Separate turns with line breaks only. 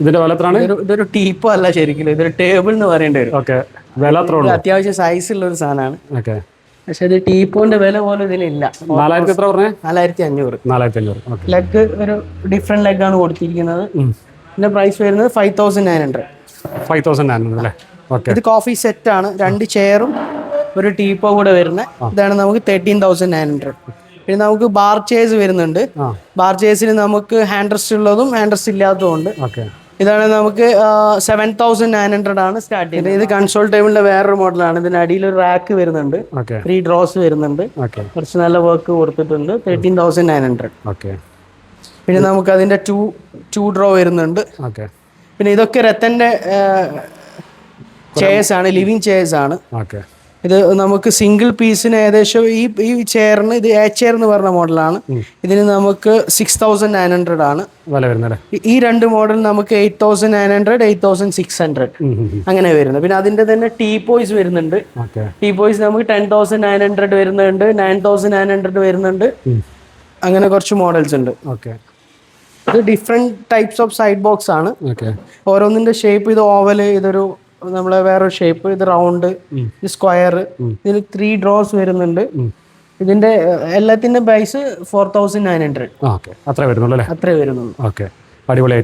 ഇതിന്റെ വില എത്രയാണ്?
ഇതൊരു ടീപ്പ് അല്ല ശരിക്കും. ഇതൊരു ടേബിൾ എന്ന് പറയേണ്ടി വരും.
ഓക്കെ. വില എത്ര
അത്യാവശ്യം
സൈസ്
അത്യാവശ്യം സൈസുള്ള ഒരു സാധനമാണ്.
ഓക്കെ.
പക്ഷെ ഇത് ടീപ്പോന്റെ വില പോലും ഇതിലില്ല.
നാലായിരത്തി എത്ര പറഞ്ഞേ?
നാലായിരത്തി അഞ്ഞൂറ്.
നാലായിരത്തി അഞ്ഞൂറ്.
ലെഗ് ഒരു ഡിഫറെന്റ് ലെഗ് ആണ് കൊടുത്തിരിക്കുന്നത്. ഇതിന്റെ പ്രൈസ് വരുന്നത് five thousand nine hundred
five thousand nine hundred അല്ലേ? ഓക്കെ.
ഇത് കോഫി സെറ്റ് ആണ്. രണ്ട് ചെയറും ഒരു ടീപ്പോ കൂടെ വരുന്നത് ഇതാണ് നമുക്ക് തേർട്ടീൻ തൗസൻഡ് നയൻ ഹൺഡ്രഡ് പിന്നെ നമുക്ക് ബാർ ചെയർസ് വരുന്നുണ്ട്. ബാർ ചെയർസിന് നമുക്ക് ഹാൻഡ് റെസ്റ്റ് ഉള്ളതും ഹാൻഡ് റെസ്റ്റ് ഇല്ലാത്തതും ഉണ്ട് ഇതാണ് നമുക്ക് സെവൻ തൗസൻഡ് നയൻ ഹൺഡ്രഡ് ആണ് സ്റ്റാർട്ട് ചെയ്യുന്നത്. ഇത് കൺസോൾ ടേബിളിന്റെ വേറൊരു മോഡലാണ് ഇതിന് അടിയിൽ ഒരു റാക്ക് വരുന്നുണ്ട്. ത്രീ ഡ്രോസ് വരുന്നുണ്ട്. കുറച്ച് നല്ല വർക്ക് കൊടുത്തിട്ടുണ്ട്. Thirteen thousand nine hundred
okay
പിന്നെ നമുക്ക് അതിന്റെ ടു ടു ഡ്രോ വരുന്നുണ്ട്.
ഓക്കെ
പിന്നെ ഇതൊക്കെ രത്തന്റെ ചെയർസ് ആണ് ലിവിങ് ചെയർസ് ആണ്.
ഓക്കെ
ഇത് നമുക്ക് സിംഗിൾ പീസിന് ഏകദേശം ഈ ഈ ചെയറിന് ഇത് എ ചെയർ എന്ന് പറഞ്ഞ മോഡലാണ് ഇതിന് നമുക്ക് സിക്സ് തൗസൻഡ് നയൻ ഹൺഡ്രഡ് ആണ്.
വില
ഈ- രണ്ട് മോഡൽ നമുക്ക് eight thousand nine hundred eight thousand six hundred അങ്ങനെ വരുന്നത്. പിന്നെ അതിന്റെ തന്നെ ടീ പോയ്സ് വരുന്നുണ്ട്. ടീ പോയ്സ് നമുക്ക് ടെൻ തൗസൻഡ് നയൻ ഹൺഡ്രഡ് വരുന്നുണ്ട് നയൻ തൗസൻഡ് നയൻ ഹൺഡ്രഡ് വരുന്നുണ്ട്. അങ്ങനെ കുറച്ച് മോഡൽസ് ഉണ്ട്.
ഓക്കെ.
ഇത് different types of side box ആണ്. ഓരോന്നിന്റെ ഷേപ്പ് ഇത് ഓവൽ ഇതൊരു നമ്മളെ വേറെ ഷേപ്പ് ഇത് റൗണ്ട് ഇത് സ്ക്വയർ ഇതിൽ ത്രീ ഡ്രോസ് വരുന്നുണ്ട്. ഇതിന്റെ എല്ലാത്തിന്റെ price four thousand nine hundred
അത്രേ വരുന്നുള്ളൂ അല്ലേ?
അത്രേ വരുന്നുള്ളൂ.
ഓക്കെ അടിപൊളിയായി.